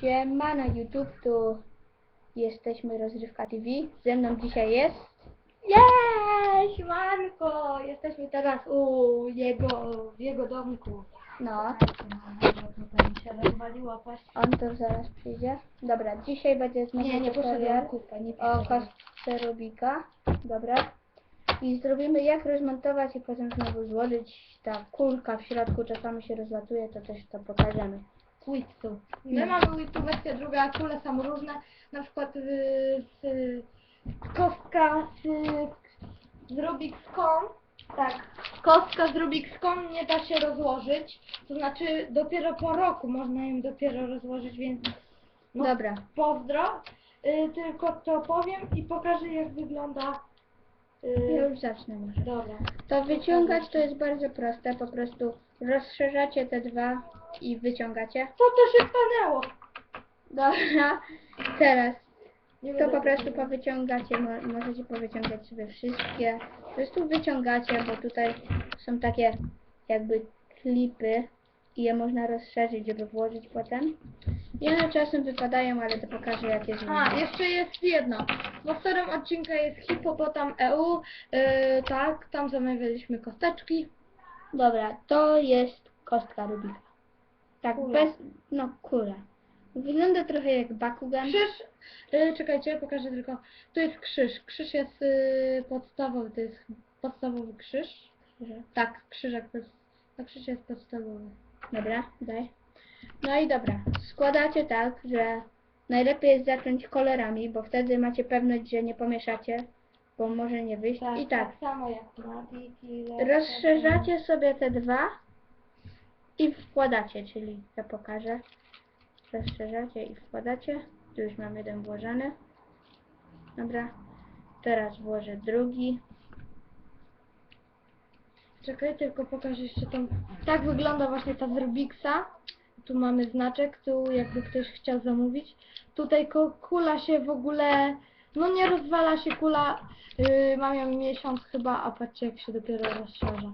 Siema na YouTube, tu jesteśmy Rozrywka TV. Ze mną dzisiaj jest... Jeee, siemanko! Jesteśmy teraz u jego, w jego domku. No, on tu zaraz przyjdzie. Dobra, dzisiaj będzie znowu Nie, nie tutorial poszedłem kupę, nie o poszedłem. kostce Rubika. Dobra. I zrobimy jak rozmontować i potem znowu złożyć. Ta kulka w środku czasami się rozlatuje, to też to pokażemy. Quizu. My No. mamy Quizu wersję druga, a kule są różne. Na przykład y, z, kostka z, z Rubik's. Tak, kostka z Rubik's nie da się rozłożyć. To znaczy dopiero po roku można ją dopiero rozłożyć, więc no, Dobra, pozdro. Y, tylko to powiem i pokażę jak wygląda. ja Y, już zacznę może. dobra. To wyciągać to jest bardzo proste, po prostu rozszerzacie te dwa i wyciągacie. Co to się stanęło? Dobra, teraz Nie to będę po prostu tego- powyciągacie, mo- możecie powyciągać sobie wszystkie. Po prostu wyciągacie, bo tutaj są takie jakby klipy i je można rozszerzyć, żeby włożyć potem. I one czasem wypadają, ale to pokażę jak je A, jeszcze jest jedno. Starym odcinku jest Hipopotam EU. Yy, tak, tam zamawialiśmy kosteczki. Dobra, to jest kostka Rubika. Tak, Kula. bez, no kula. Wygląda trochę jak Bakugan. Krzyż, yy, czekajcie, pokażę tylko. Tu jest krzyż. Krzyż jest yy, podstawowy, to jest podstawowy krzyż. Tak, krzyżek, to jest, to krzyż jest podstawowy. Dobra, daj. No i dobra, składacie tak, że najlepiej jest zacząć kolorami, bo wtedy macie pewność, że nie pomieszacie, bo może nie wyjść. I tak, samo jak rozszerzacie sobie te dwa i wkładacie, czyli ja pokażę. Rozszerzacie i wkładacie. Tu już mam jeden włożony. Dobra, teraz włożę drugi. Czekaj, tylko pokażę jeszcze tą. Tak wygląda właśnie ta z Rubiksa. Tu mamy znaczek, tu jakby ktoś chciał zamówić. Tutaj kula się w ogóle, no nie rozwala się kula. Yy, mam ją miesiąc chyba, a patrzcie jak się dopiero rozszerza.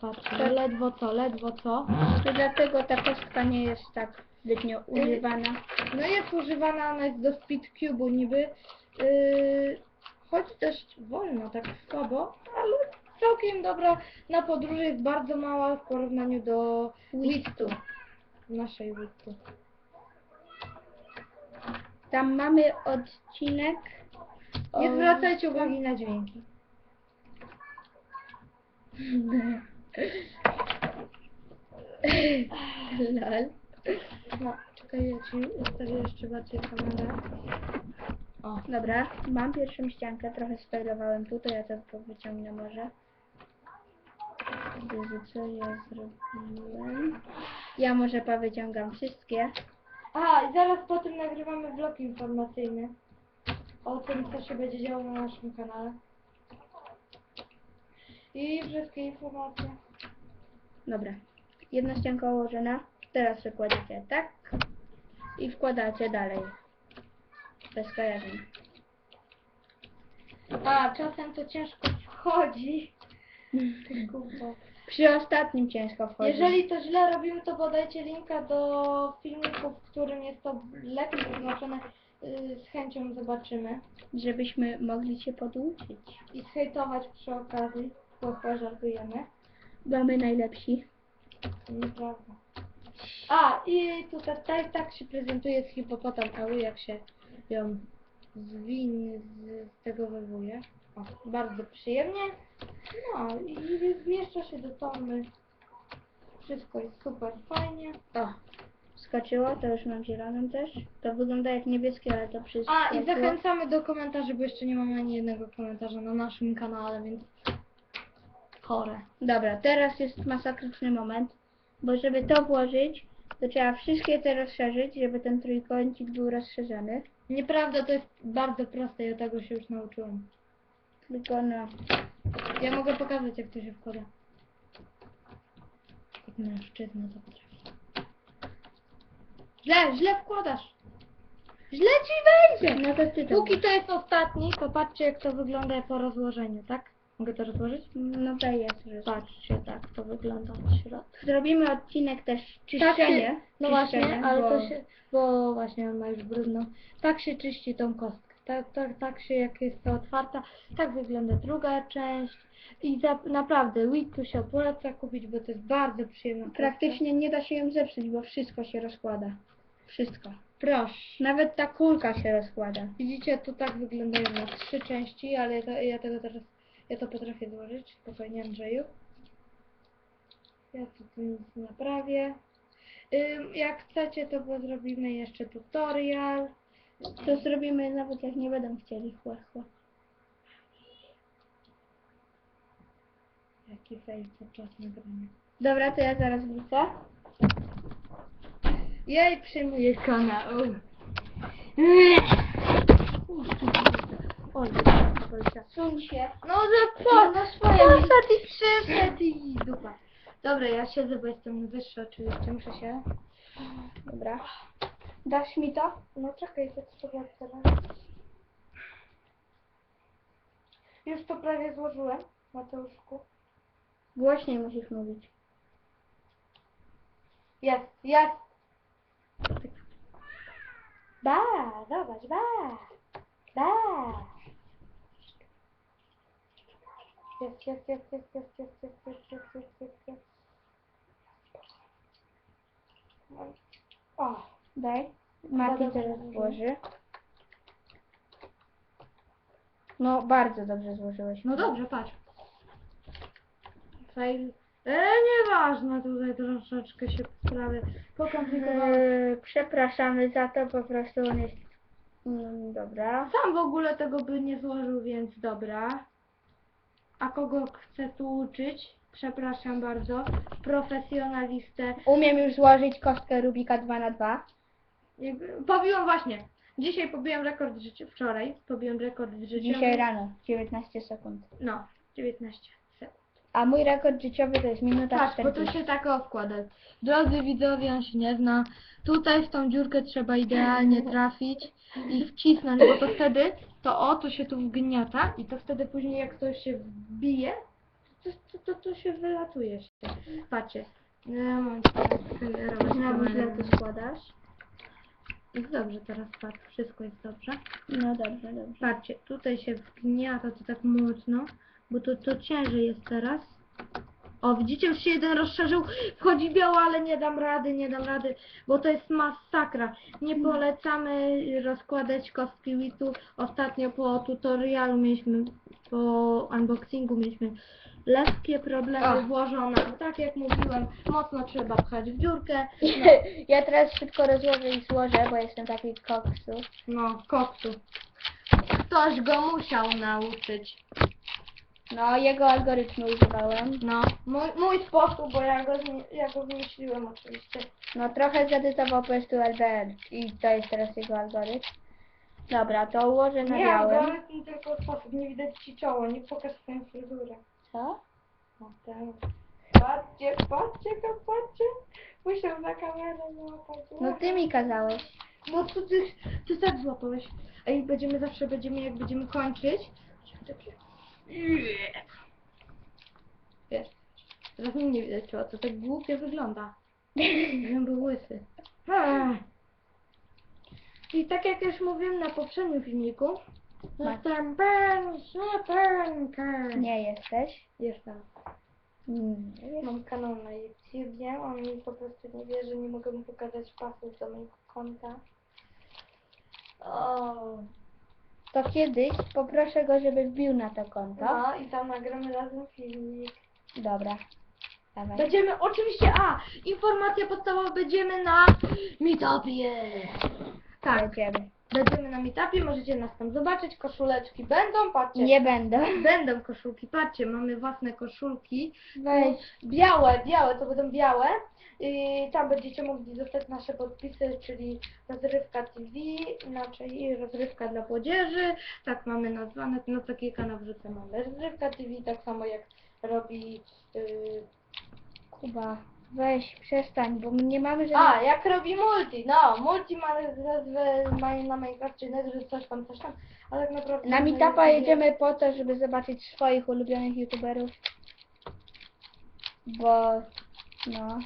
Patrzcie, ledwo co, ledwo co. To dlatego ta kostka nie jest tak zbytnio używana. No jest używana, ona jest do speed cube'u niby. Yy, chodzi dość wolno, tak słabo, ale całkiem dobra. Na podróży jest bardzo mała w porównaniu do Wistu. Naszej Wistu. Tam mamy odcinek. Nie zwracajcie uwagi na dźwięki. Lol. No, czekaj, ja ci ustawię jeszcze bardziej kamerę. O, Dobra, mam pierwszą ściankę, trochę spoilowałem tutaj, ja to wyciągnę może. Jezu, co ja zrobiłem? Ja może powyciągam wszystkie. A, i zaraz po tym nagrywamy vlog informacyjny o tym, co się będzie działo na naszym kanale. I wszystkie informacje. Dobra, jedna ścianka ułożona. Teraz przekładziecie tak i wkładacie dalej. Bez kojarzeń. A, czasem to ciężko wchodzi. Gówno. Przy ostatnim ciężko wchodzi. Jeżeli to źle robimy, to podajcie linka do filmiku, w którym jest to lepiej zaznaczone. Yy, Z chęcią zobaczymy. Żebyśmy mogli się poduczyć. I zhejtować przy okazji. Chłopa, żartujemy. Bo my najlepsi. Nieprawda. A, i tutaj tak, tak się prezentuje z hipopotam EU, jak się ją zwin z, tego wywuje. O, bardzo przyjemnie. No i zmieszcza się do torby. Wszystko jest super fajnie. O, skoczyło, to już mam zieloną też. To wygląda jak niebieskie, ale to przez A, i zachęcamy do komentarzy, bo jeszcze nie mamy ani jednego komentarza na naszym kanale, więc chore. Dobra, teraz jest masakryczny moment, bo żeby to włożyć, to trzeba wszystkie te rozszerzyć, żeby ten trójkącik był rozszerzony. Nieprawda, to jest bardzo proste, ja tego się już nauczyłam. Tylko no, Ja mogę pokazać, jak to się wkłada. Jak mężczyzna to potrafi. Źle, źle wkładasz. Źle ci wejdzie. no to ty Póki to jest ostatni, to patrzcie, jak to wygląda po rozłożeniu, tak? Mogę to rozłożyć? No to jest, że Patrzcie, tak to wygląda od środka. Zrobimy odcinek też Tak czyszczenie. się, no właśnie, ale bo... to się, bo właśnie on ma już brudną. Tak się czyści tą kostkę. Tak, tak, tak się, jak jest to otwarta, tak wygląda druga część. I za, naprawdę, Witu się opłaca kupić, bo to jest bardzo przyjemna kostka. Praktycznie nie da się ją zepsuć, bo wszystko się rozkłada. Wszystko. Proszę. Nawet ta kulka się rozkłada. Widzicie, tu tak wyglądają na trzy części, ale to, ja tego teraz, ja to potrafię złożyć. Spokojnie, Andrzeju. Ja tu naprawię. Jak chcecie, to zrobimy jeszcze tutorial. To zrobimy nawet jak nie będą chcieli. Chła. Jaki fail podczas nagrania. Dobra, to ja zaraz wrócę. Jej, przyjmuję kanał. Oj, Polcia. Suń się. No, że po, No, no swoje poszedł i przyszedł i dupa. Dobra, ja siedzę, bo jestem wyższy oczywiście, muszę się. Dobra. Dasz mi to? No czekaj, to spróbuję teraz. Już to prawie złożyłem, Mateuszku. Głośniej musisz mówić. Jest, jest! Ba, zobacz, ba, ba. Jest, jest, jest, jest, jest, jest, jest, jest, jest, jest, jest, jest. O, Daj. Mati teraz złoży. No, bardzo dobrze złożyłeś. no dobrze, patrz. Fail. E, nieważne, tutaj troszeczkę się sprawy pokomplikowały. Eee, przepraszamy za to, po prostu on jest... Mm, dobra. Sam w ogóle tego by nie złożył, więc dobra. A kogo chcę tu uczyć? Przepraszam bardzo. Profesjonalistę. Umiem już złożyć kostkę Rubika 2 na 2 Jakby- Pobiłam właśnie. Dzisiaj pobiłam rekord życia. Wczoraj pobiłam rekord życiowy. Dzisiaj rano, 19 sekund. No, 19 sekund. A mój rekord życiowy to jest minuta Tak, bo to 40. się tak o wkłada. Drodzy widzowie, on się nie zna. Tutaj w tą dziurkę trzeba idealnie trafić i wcisnąć, bo to wtedy to o, to się tu wgniata i to wtedy później jak to się wbije, to, to, to, to się wylatuje się. Patrzcie. Ja mam robić Znowu źle to składasz. Jest dobrze teraz, patrz, wszystko jest dobrze. No dobrze, dobrze. Patrzcie, tutaj się wgniata to tak mocno, bo to, to ciężej jest teraz. O, widzicie, już się jeden rozszerzył, wchodzi biało, ale nie dam rady, nie dam rady, bo to jest masakra. Nie polecamy rozkładać kostki Witu. Ostatnio po tutorialu mieliśmy, po unboxingu mieliśmy lekkie problemy O. włożone. Tak jak mówiłem, mocno trzeba pchać w dziurkę. Ja teraz szybko rozłożę i złożę, bo jestem taki koksu. No, koksu. Ktoś go musiał nauczyć. No, jego algorytmu używałem. No, mój, mój sposób, bo ja go, zmi- ja go wymyśliłem oczywiście. No, trochę zedytował po prostu LBR i to jest teraz jego algorytm. Dobra, to ułożę na Nie, białym. algorytm tylko sposób, nie widać ci czoło, nie pokaż swoją fryzurę. Co? No ten. Patrzcie, patrzcie, go, patrzcie. Musiał za kamerę złapać. No ty mi kazałeś. No to ty, ty tak złapałeś. Ej, będziemy zawsze, będziemy, jak będziemy kończyć. Wiesz, teraz mnie nie widać czoła, to tak głupio wygląda. Żebym był łysy. Ech. I tak jak już mówiłem na poprzednim filmiku, jestem Ben Snapperker. Nie jesteś. Jestem. Mm. Mam kanał na YouTubie, on mi po prostu nie wie, że nie mogę mu pokazać pasów do mojego konta. O. To kiedyś poproszę go, żeby wbił na to konto. No i tam nagramy razem filmik. Dobra. Dawaj. Będziemy, oczywiście, a, informacja podstawowa, będziemy na meetupie. Tak, Będziemy. Będziemy na meetupie, możecie nas tam zobaczyć, koszuleczki będą, patrzcie. Nie będę. Będą koszulki, patrzcie, mamy własne koszulki. Weź. Białe, białe, to będą białe. I tam będziecie mogli dostać nasze podpisy, czyli rozrywka TV, inaczej rozrywka dla młodzieży, tak mamy nazwane, no co kilka na wrzucę mamy rozrywka TV, tak samo jak robi yy, Kuba. Weź, przestań, bo my nie mamy żadnych... A, jak robi multi, no, multi ma nazwę ma na Minecraft, że coś tam, coś tam, ale tak naprawdę... Na meetupa jedziemy po to, żeby zobaczyć swoich ulubionych youtuberów. Bo, no,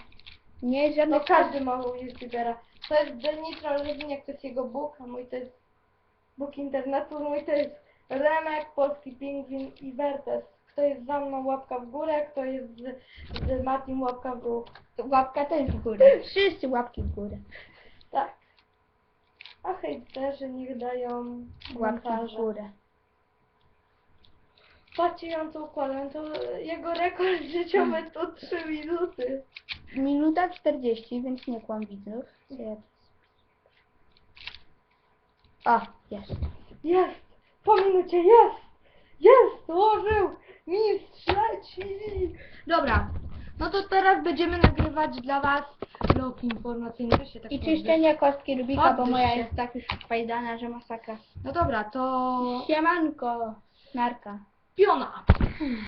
nie jest żadnych... No każdy ma youtubera. To jest Denitro Lewiniak, to jest jego Bóg, a mój to jest Bóg internetu, mój to jest Remek, Polski Pingwin i Wertes. Kto jest za mną łapka w górę, kto jest z, z Matim łapka w dół. Łapka też w górę. Wszyscy łapki w górę. Tak. A hejterzy niech dają Łapki w komentarze. górę. Patrzcie, ją to układam, to jego rekord życiowy to 3 minuty. Minuta 40, więc nie kłam widzów. Co ja tu- O, jest. Jest! Po minucie jest! Jest! Złożył! Mistrz leci! Dobra, no to teraz będziemy nagrywać dla was blok informacyjny. Się tak I podwyż. czyszczenie kostki Rubika, bo moja się. jest tak już fajdana, że masakra. No dobra, to Siemanko, narka. piona.